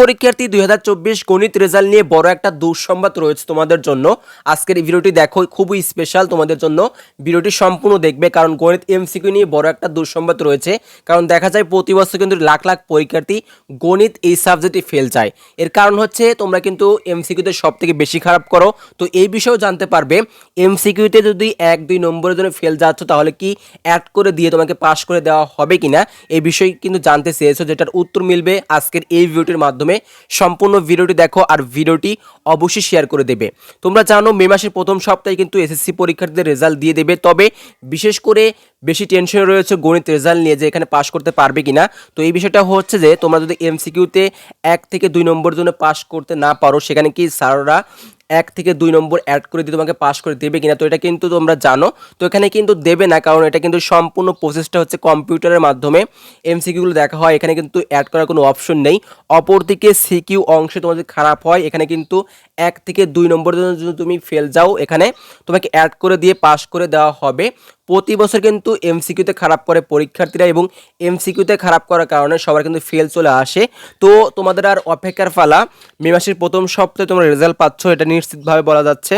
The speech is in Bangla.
পরীক্ষার্থী দুই চব্বিশ গণিত রেজাল্ট নিয়ে বড় একটা দুঃসংবাদ রয়েছে তোমাদের জন্য। আজকের এই ভিডিওটি দেখো, খুবই স্পেশাল তোমাদের জন্য। ভিডিওটি সম্পূর্ণ দেখবে কারণ গণিত এমসিকিউ নিয়ে বড় একটা দুঃসংবাদ রয়েছে। কারণ দেখা যায় প্রতি বছর কিন্তু লাখ লাখ পরীক্ষার্থী গণিত এই সাবজেক্টে ফেল যায়। এর কারণ হচ্ছে তোমরা কিন্তু এমসিকিউতে সব থেকে বেশি খারাপ করো। তো এই বিষয়েও জানতে পারবে এমসিকিউতে যদি এক, দুই নম্বরের জন্য ফেল যাচ্ছ, তাহলে কি অ্যাড করে দিয়ে তোমাকে পাশ করে দেওয়া হবে কিনা? এই বিষয়ে কিন্তু জানতে চেয়েছো, যেটার উত্তর মিলবে আজকের এই ভিডিওটির মাধ্যমে। সম্পূর্ণ ভিডিওটি দেখো আর ভিডিওটি অবশ্যই শেয়ার করে দেবে। তোমরা জানো মে মাসের প্রথম সপ্তাহে কিন্তু এসএসসি পরীক্ষার্থীদের রেজাল্ট দিয়ে দেবে, তবে বিশেষ করে বেশি টেনশন রয়েছে গণিত রেজাল্ট নিয়ে যে এখানে পাশ করতে পারবে কিনা। তো এই বিষয়টা হচ্ছে যে তোমরা যদি এমসিকিউতে এক থেকে দুই নম্বর জন্য পাশ করতে না পারো, সেখানে কি স্যাররা এক থেকে দুই নম্বর অ্যাড করে দিয়ে তোমাকে পাস করে দেবে কিনা, তো এটা কিন্তু তোমরা জানো। তো এখানে কিন্তু দেবে না, কারণ এটা কিন্তু সম্পূর্ণ প্রসেসটা হচ্ছে কম্পিউটারের মাধ্যমে। এমসিকিউগুলো দেখা হয়, এখানে কিন্তু অ্যাড করার কোনো অপশন নেই। অপরদিকে সিকিউ অংশে তোমাদের খারাপ হয়, এখানে কিন্তু এক থেকে দুই যদি তুমি ফেল যাও, এখানে তোমাকে অ্যাড করে দিয়ে পাস করে দেওয়া হবে। প্রতি বছর কিন্তু এমসিকিউতে খারাপ করে পরীক্ষার্থীরা এবং এমসিকিউতে খারাপ করার কারণে সবার কিন্তু ফেল চলে আসে। তো তোমাদের আর অপেক্ষার ফালা, মে মাসের প্রথম সপ্তাহে তোমরা রেজাল্ট পাচ্ছ, এটা নিশ্চিতভাবে বলা যাচ্ছে।